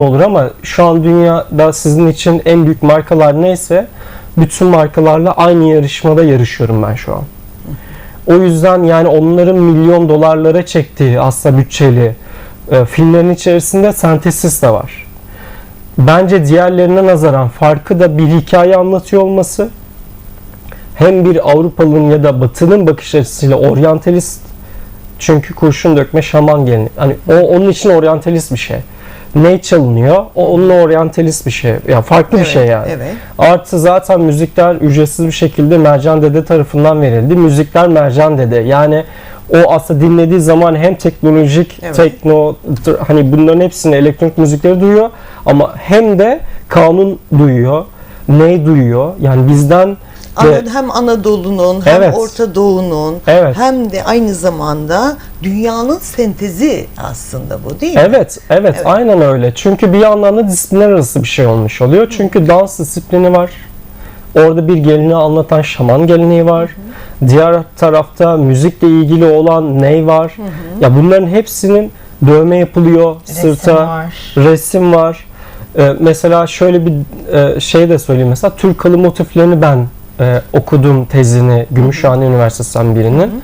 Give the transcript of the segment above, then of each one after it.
olur ama şu an dünyada sizin için en büyük markalar neyse bütün markalarla aynı yarışmada yarışıyorum ben şu an. O yüzden yani onların milyon dolarlara çektiği aslında bütçeli e, filmlerin içerisinde sentezsiz de var. Bence diğerlerine nazaran farkı da bir hikaye anlatıyor olması hem bir Avrupalı'nın ya da Batı'nın bakış açısıyla oryantalist çünkü kurşun dökme şaman geleneği. Hani o onun için oryantalist bir şey. Ne çalınıyor? O onun oryantalist bir şey. Ya farklı bir Evet, şey yani. Evet. Artı zaten müzikler ücretsiz bir şekilde Mercan Dede tarafından verildi. Müzikler Mercan Dede. Yani o aslında dinlediği zaman hem teknolojik, Evet. tekno, hani bunların hepsini elektronik müzikleri duyuyor ama hem de kanun duyuyor. Ne duyuyor? Yani bizden de, Ana- hem Anadolu'nun hem Evet. Orta Doğu'nun Evet. hem de aynı zamanda dünyanın sentezi aslında bu değil mi? Evet, evet, Evet. aynen öyle. Çünkü bir yandan da disiplinler arası bir şey olmuş oluyor. Çünkü dans disiplini var. Orada bir geleneği anlatan şaman geleneği var. Diğer tarafta müzikle ilgili olan ney var. Ya bunların hepsinin dövme yapılıyor sırta. var. Resim var. Ee, mesela şöyle bir e, şey de söyleyeyim. Mesela Türk halı motiflerini ben e, okudum tezini Gümüşhane Üniversitesi'nden birinin.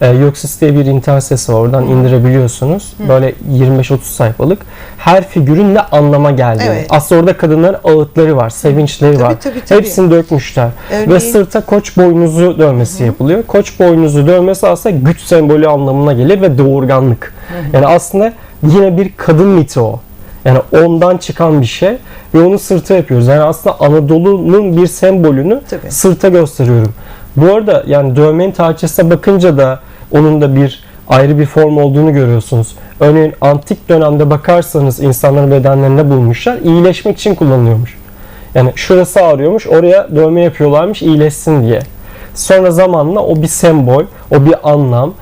E, Yoxis diye bir internet sitesi var. Oradan indirebiliyorsunuz. Böyle 25-30 sayfalık. Her figürün ne anlama geldiğini. Evet. Aslında orada kadınların ağıtları var, sevinçleri Tabii, var. tabii, tabii. Hepsini dökmüşler. Örneğin- Ve sırta koç boynuzu dövmesi yapılıyor. Koç boynuzu dövmesi aslında güç sembolü anlamına gelir ve doğurganlık. Yani aslında yine bir kadın miti o. Yani ondan çıkan bir şey ve onu sırta yapıyoruz. Yani aslında Anadolu'nun bir sembolünü Tabii. sırta gösteriyorum. Bu arada yani dövmenin tarihçesine bakınca da onun da bir ayrı bir form olduğunu görüyorsunuz. Örneğin antik dönemde bakarsanız insanların bedenlerinde bulmuşlar. iyileşmek için kullanılıyormuş. Yani şurası ağrıyormuş, oraya dövme yapıyorlarmış iyileşsin diye. Sonra zamanla o bir sembol, o bir anlam.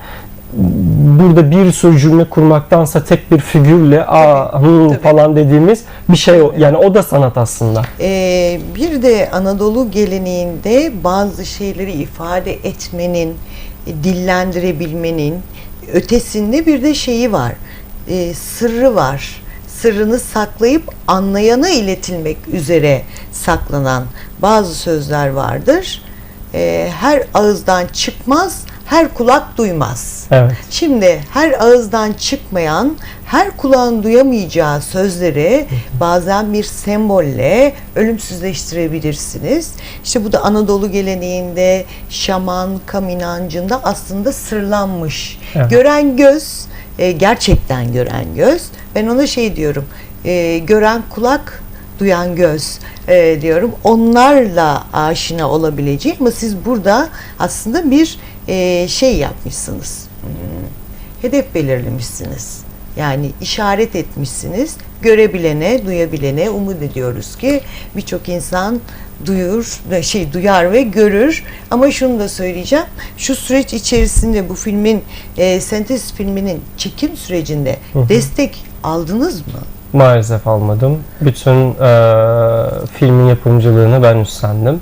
Burada bir sürü cümle kurmaktansa tek bir figürle aa hı tabii. falan dediğimiz bir şey o. Yani o da sanat aslında. Ee, bir de Anadolu geleneğinde bazı şeyleri ifade etmenin, e, dillendirebilmenin ötesinde bir de şeyi var. Ee, sırrı var. Sırrını saklayıp anlayana iletilmek üzere saklanan bazı sözler vardır. Ee, her ağızdan çıkmaz, her kulak duymaz. Evet. Şimdi her ağızdan çıkmayan, her kulağın duyamayacağı sözleri bazen bir sembolle ölümsüzleştirebilirsiniz. İşte bu da Anadolu geleneğinde şaman, kaminancında aslında sırlanmış. Evet. Gören göz, e, gerçekten gören göz. Ben ona şey diyorum, e, gören kulak, duyan göz e, diyorum. Onlarla aşina olabileceği ama siz burada aslında bir e, şey yapmışsınız. Hmm, Hedef belirlemişsiniz. Yani işaret etmişsiniz. Görebilene, duyabilene umut ediyoruz ki birçok insan duyur, şey duyar ve görür. Ama şunu da söyleyeceğim. Şu süreç içerisinde bu filmin e, sentez filminin çekim sürecinde destek aldınız mı? Maalesef almadım. Bütün eee, filmin yapımcılığını ben üstlendim.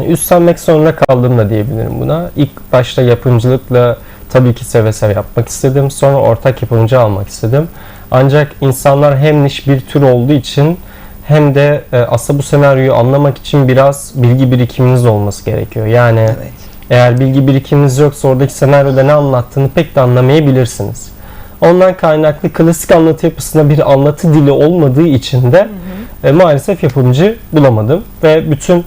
Yani üstlenmek zorunda kaldım da diyebilirim buna. İlk başta yapımcılıkla tabii ki seve seve yapmak istedim. Sonra ortak yapımcı almak istedim. Ancak insanlar hem niş bir tür olduğu için hem de e, aslında bu senaryoyu anlamak için biraz bilgi birikiminiz olması gerekiyor. Yani Evet. eğer bilgi birikiminiz yoksa oradaki senaryoda ne anlattığını pek de anlamayabilirsiniz. Ondan kaynaklı klasik anlatı yapısında bir anlatı dili olmadığı için de e, maalesef yapımcı bulamadım. Ve bütün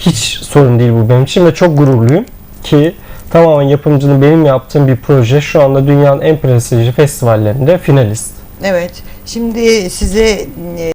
hiç sorun değil bu benim için ve çok gururluyum ki tamamen yapımcının benim yaptığım bir proje şu anda dünyanın en prestijli festivallerinde finalist. Evet. Şimdi size e,